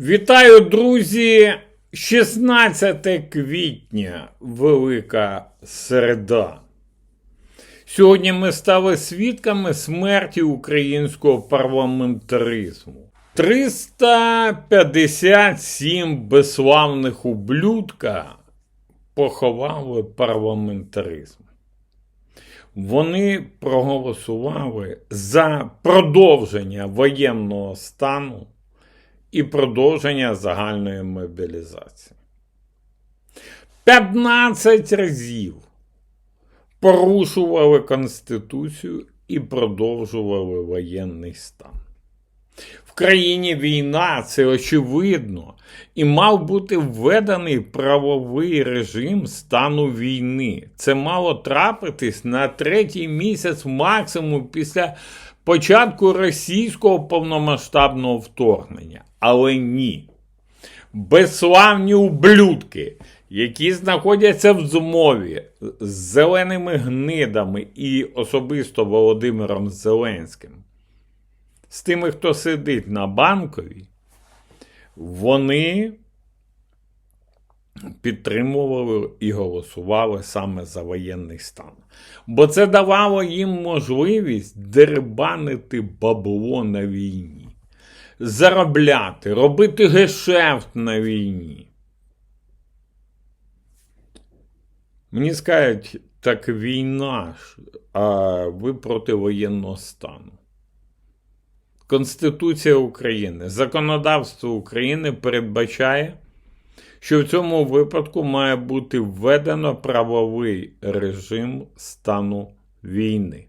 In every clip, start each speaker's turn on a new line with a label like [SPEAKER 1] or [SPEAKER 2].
[SPEAKER 1] Вітаю, друзі! 16 квітня, Велика Середа. Сьогодні ми стали свідками смерті українського парламентаризму. 357 безславних ублюдка поховали парламентаризм. Вони проголосували за продовження воєнного стану і продовження загальної мобілізації. 15 разів порушували Конституцію і продовжували воєнний стан. В країні війна, це очевидно, і мав бути введений правовий режим стану війни. Це мало трапитись на третій місяць максимум після початку російського повномасштабного вторгнення. Але ні. Безславні ублюдки, які знаходяться в змові з зеленими гнидами і особисто Володимиром Зеленським, з тими, хто сидить на банковій, вони підтримували і голосували саме за воєнний стан. Бо це давало їм можливість дерибанити бабло на війні, заробляти, робити гешефт на війні. Мені скажуть, так війна ж, а ви проти воєнного стану. Конституція України, законодавство України передбачає, що в цьому випадку має бути введено правовий режим стану війни.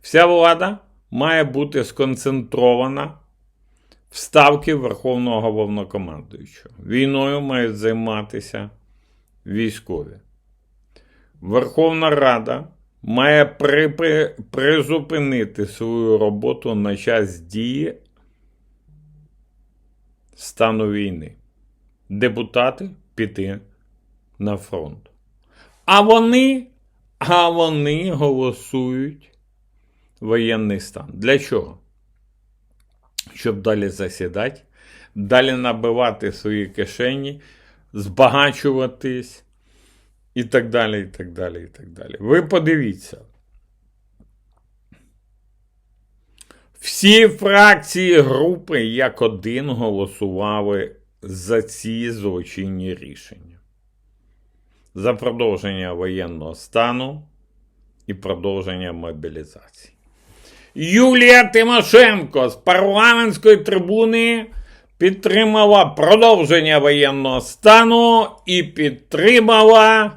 [SPEAKER 1] Вся влада має бути сконцентрована в ставки Верховного головнокомандуючого. Війною мають займатися військові. Верховна Рада має призупинити свою роботу на час дії стану війни. Депутати піти на фронт. А вони, а вони голосують воєнний стан. Для чого? Щоб далі засідати, далі набивати свої кишені, збагачуватись і так далі, і так далі, і так далі. Ви подивіться. Всі фракції групи як один голосували за ці злочинні рішення. За продовження воєнного стану і продовження мобілізації. Юлія Тимошенко з парламентської трибуни підтримала продовження воєнного стану і підтримала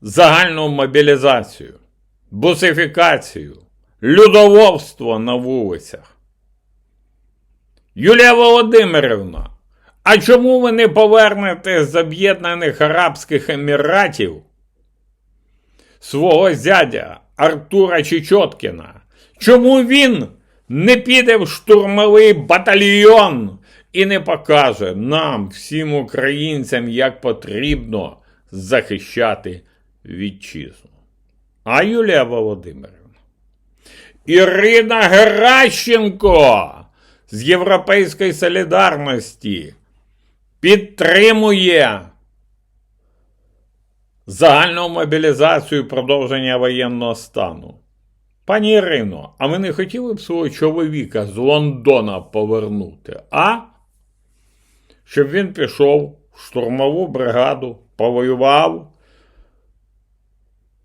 [SPEAKER 1] загальну мобілізацію, бусифікацію, людовольство на вулицях. Юлія Володимирівна, а чому ви не повернете з Об'єднаних Арабських Еміратів свого зятя Артура Чечоткіна? Чому він не піде в штурмовий батальйон і не покаже нам, всім українцям, як потрібно захищати вітчизну? А Юлія Володимирівна? Ірина Геращенко з Європейської солідарності підтримує загальну мобілізацію і продовження воєнного стану. Пані Ірино, а ви не хотіли б свого чоловіка з Лондона повернути, а? Щоб він пішов в штурмову бригаду, повоював.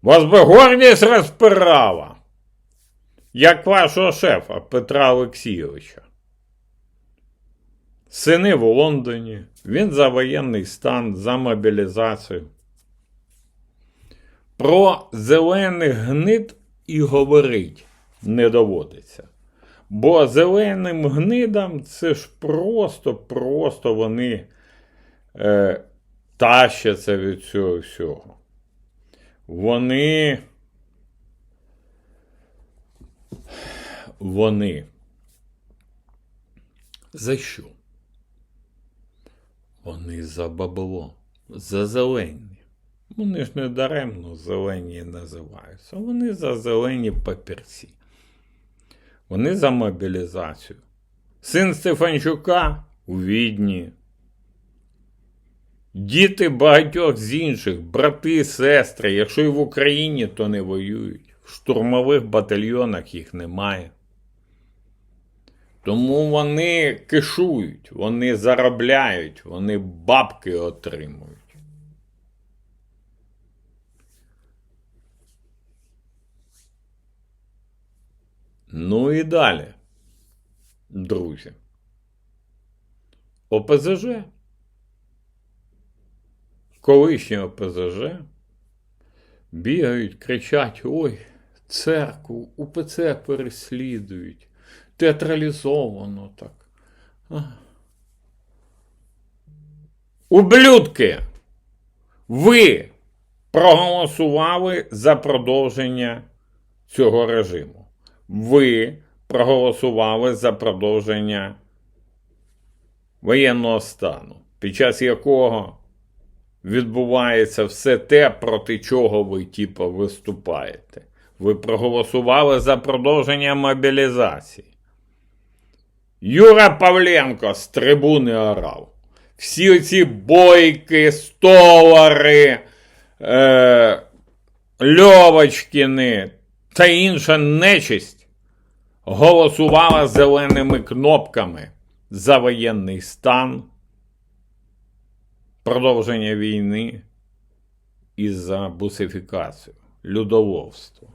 [SPEAKER 1] Вас би гордість розпирала, як вашого шефа Петра Олексійовича. Сини в Лондоні, він за воєнний стан, за мобілізацію. Про зелених гнид і говорить не доводиться. Бо зеленим гнидам це ж просто, просто вони е, тащаться від цього всього. Вони. Вони. За що? Вони за бабло, за зелені. Вони ж не даремно зелені називаються. Вони за зелені папірці. Вони за мобілізацію. Син Стефанчука у Відні. Діти багатьох з інших, брати, сестри, якщо і в Україні, то не воюють. В штурмових батальйонах їх немає. Тому вони кишують, вони заробляють, вони бабки отримують. Ну і далі, друзі. ОПЗЖ. Колишні ОПЗЖ бігають, кричать: ой, церкву, УПЦ переслідують, театралізовано так. Ублюдки! Ви проголосували за продовження цього режиму. Ви проголосували за продовження воєнного стану, під час якого відбувається все те, проти чого ви, типу, виступаєте. Ви проголосували за продовження мобілізації. Юра Павленко з трибуни орав. Всі оці бойки, столари, е, Льовочкіни та інша нечисть голосувала зеленими кнопками за воєнний стан, продовження війни і за бусифікацію, людоловство.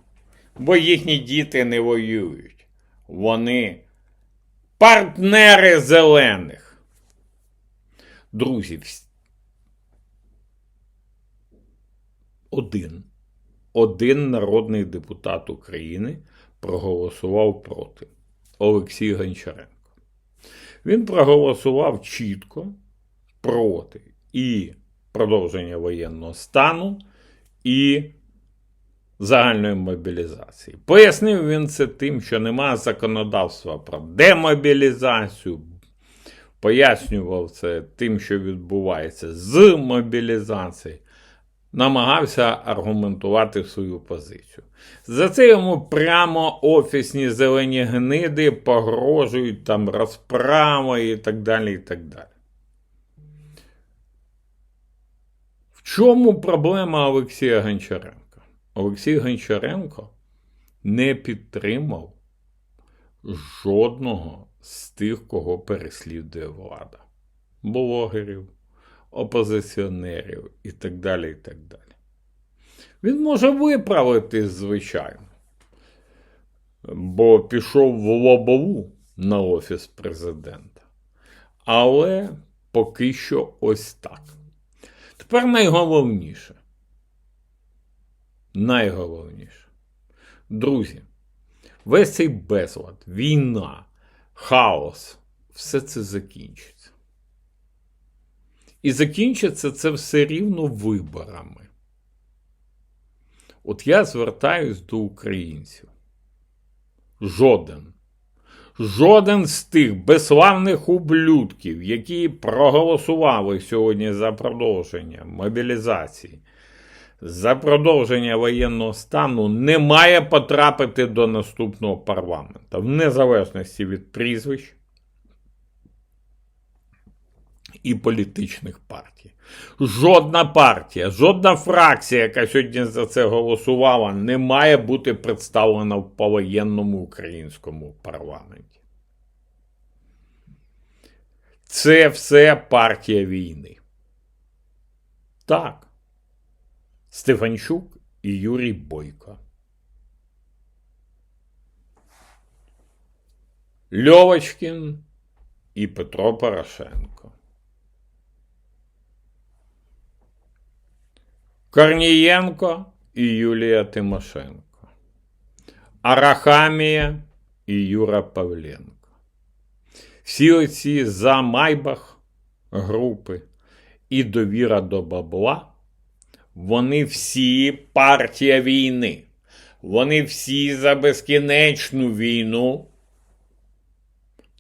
[SPEAKER 1] Бо їхні діти не воюють. Вони партнери зелених. Друзі, один. Один народний депутат України проголосував проти Олексій Гончаренко. Він проголосував чітко проти і продовження воєнного стану, і загальної мобілізації. Пояснив він це тим, що немає законодавства про демобілізацію. Пояснював це тим, що відбувається з мобілізацією. Намагався аргументувати свою позицію. За це йому прямо офісні зелені гниди погрожують там розправою і так далі. і так далі. В чому проблема Олексія Гончаренка? Олексій Гончаренко не підтримав жодного з тих, кого переслідує влада. Блогерів, опозиціонерів і так далі. і так далі. Він може виправити, звичайно, бо пішов в лобову на Офіс президента. Але поки що ось так. Тепер найголовніше. Найголовніше. Друзі, весь цей безлад, війна, хаос, все це закінчиться. І закінчиться це все рівно виборами. От я звертаюсь до українців. Жоден. Жоден з тих безславних ублюдків, які проголосували сьогодні за продовження мобілізації, за продовження воєнного стану, не має потрапити до наступного парламента, в незалежності від прізвищ і політичних партій. Жодна партія, жодна фракція, яка сьогодні за це голосувала, не має бути представлена в повоєнному українському парламенті. Це все партія війни. Так. Стефанчук і Юрій Бойко. Льовочкін і Петро Порошенко. Корнієнко і Юлія Тимошенко. Арахамія і Юра Павленко. Всі оці за Майбах групи і довіра до бабла. Вони всі партія війни. Вони всі за безкінечну війну,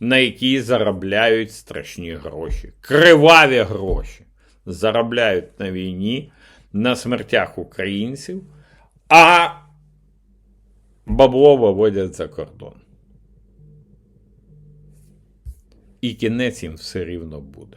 [SPEAKER 1] на якій заробляють страшні гроші. Криваві гроші. Заробляють на війні на смертях українців, а бабло виводять за кордон. І кінець їм все рівно буде.